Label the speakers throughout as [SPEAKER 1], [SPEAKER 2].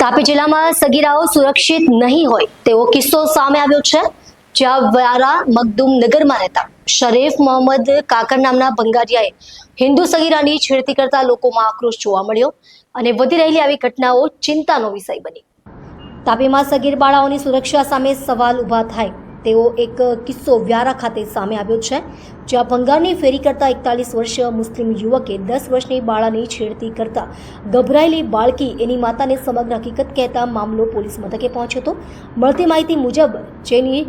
[SPEAKER 1] તાપી જિલ્લામાં સગીરાઓ સુરક્ષિત નહીં હોય તેવો કિસ્સો સામે આવ્યો છે, જ્યાં વ્યારા મગદુમ નગરમાં રહેતા શરીફ મોહમ્મદ કાકર નામના ભંગારિયાએ હિન્દુ સગીરાની છેડતી કરતા લોકોમાં આક્રોશ જોવા મળ્યો અને વધી રહેલી આવી ઘટનાઓ ચિંતાનો વિષય બની. તાપીમાં સગીર બાળાઓની સુરક્ષા સામે સવાલ ઊભા થાય તેવો એક કિસ્સો વ્યારા ખાતે સામે આવ્યો છે, જ્યાં ભંગારની ફેરી કરતા એકતાલીસ વર્ષીય મુસ્લિમ યુવકે દસ વર્ષની બાળાની છેડતી કરતા ગભરાયેલી બાળકી એની માતાને સમગ્ર હકીકત કહેતા મામલો પોલીસ મથકે પહોંચ્યો હતો. મળતી માહિતી મુજબ, જેની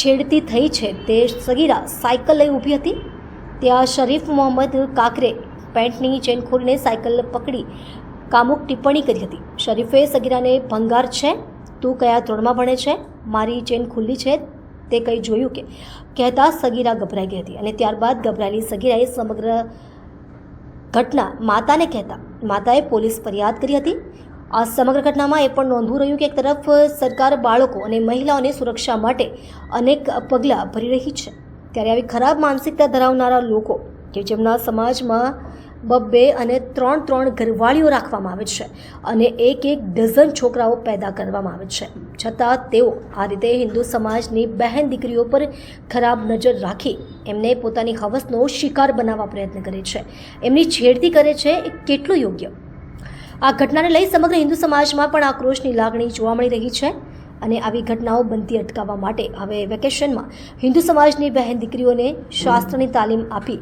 [SPEAKER 1] છેડતી થઈ છે તે સગીરા સાયકલ લઈ ઊભી હતી. ત્યાં શરીફ મોહમ્મદ કાકરે પેન્ટની ચેન ખોલીને સાયકલ પકડી કામુક ટિપ્પણી કરી હતી. શરીફે સગીરાને ભંગાર છે, તું કયા ધોરણમાં ભણે છે? મારી ચેન ખુલ્લી છે, તે કંઈ જોયું કે? કહેતા સગીરા ગભરાઈ ગઈ હતી અને ત્યારબાદ ગભરાયેલી સગીરાએ સમગ્ર ઘટના માતાને કહેતા. માતાએ પોલીસ ફરિયાદ કરી હતી. આ સમગ્ર ઘટનામાં એ પણ નોંધવું રહ્યું કે એક તરફ સરકાર બાળકો અને મહિલાઓની સુરક્ષા માટે અનેક પગલાં ભરી રહી છે. ત્યારે આવી ખરાબ માનસિકતા ધરાવનારા લોકો કે જેમના સમાજમાં બબ્બે અને ત્રણ ત્રણ ઘરવાળીઓ રાખવામાં આવે છે અને એક એક ડઝન છોકરાઓ પેદા કરવામાં આવે છે. છતાં તેઓ આ રીતે હિન્દુ સમાજની બહેન દીકરીઓ પર ખરાબ નજર રાખી એમને પોતાની હવસનો શિકાર બનાવવા પ્રયત્ન કરે છે. એમની છેડતી કરે છે એ કેટલું યોગ્ય? આ ઘટનાને લઈ સમગ્ર હિન્દુ સમાજમાં પણ આક્રોશની લાગણી જોવા મળી રહી છે. અને આવી ઘટનાઓ બનતી અટકાવવા માટે હવે વેકેશનમાં હિન્દુ સમાજની બહેન દીકરીઓને શાસ્ત્રની તાલીમ આપી.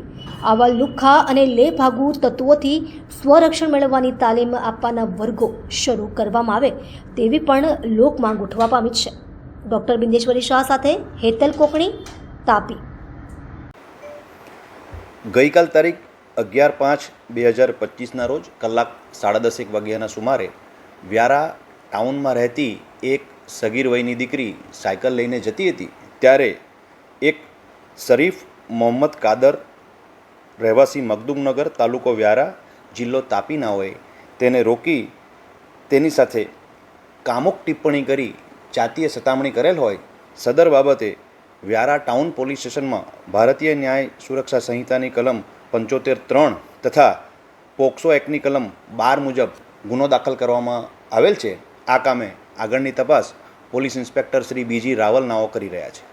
[SPEAKER 1] આવા લુખ્ખા અને લેભાગુ તત્વોથી સ્વરક્ષણ મેળવવાની તાલીમ આપવાના વર્ગો શરૂ કરવામાં આવે તેવી પણ લોક માંગ ઉઠવા પામી છે. ડૉક્ટર બિંદેશ્વરી શાહ સાથે હેતલ કોકણી, તાપી.
[SPEAKER 2] ગઈકાલ તારીખ અગિયાર પાંચ બે હજાર પચીસના રોજ કલાક સાડા દસેક વાગ્યાના સુમારે વ્યારા ટાઉનમાં રહેતી એક સગીર વયની દીકરી સાયકલ લઈને જતી હતી, ત્યારે એક શરીફ મોહમ્મદ કાદર રહેવાસી મગદુમનગર તાલુકો વ્યારા જિલ્લો તાપીના હોય તેને રોકી તેની સાથે કામુક ટિપ્પણી કરી જાતીય સતામણી કરેલ હોય. સદર બાબતે વ્યારા ટાઉન પોલીસ સ્ટેશનમાં ભારતીય ન્યાય સુરક્ષા સંહિતાની કલમ પંચોતેર ત્રણ તથા પોક્સો એક્ટની કલમ બાર મુજબ ગુનો દાખલ કરવામાં આવેલ છે. આ કામે આગળની તપાસ પોલીસ ઇન્સ્પેક્ટર શ્રી બીજી રાવલ નાઓ કરી રહ્યા છે.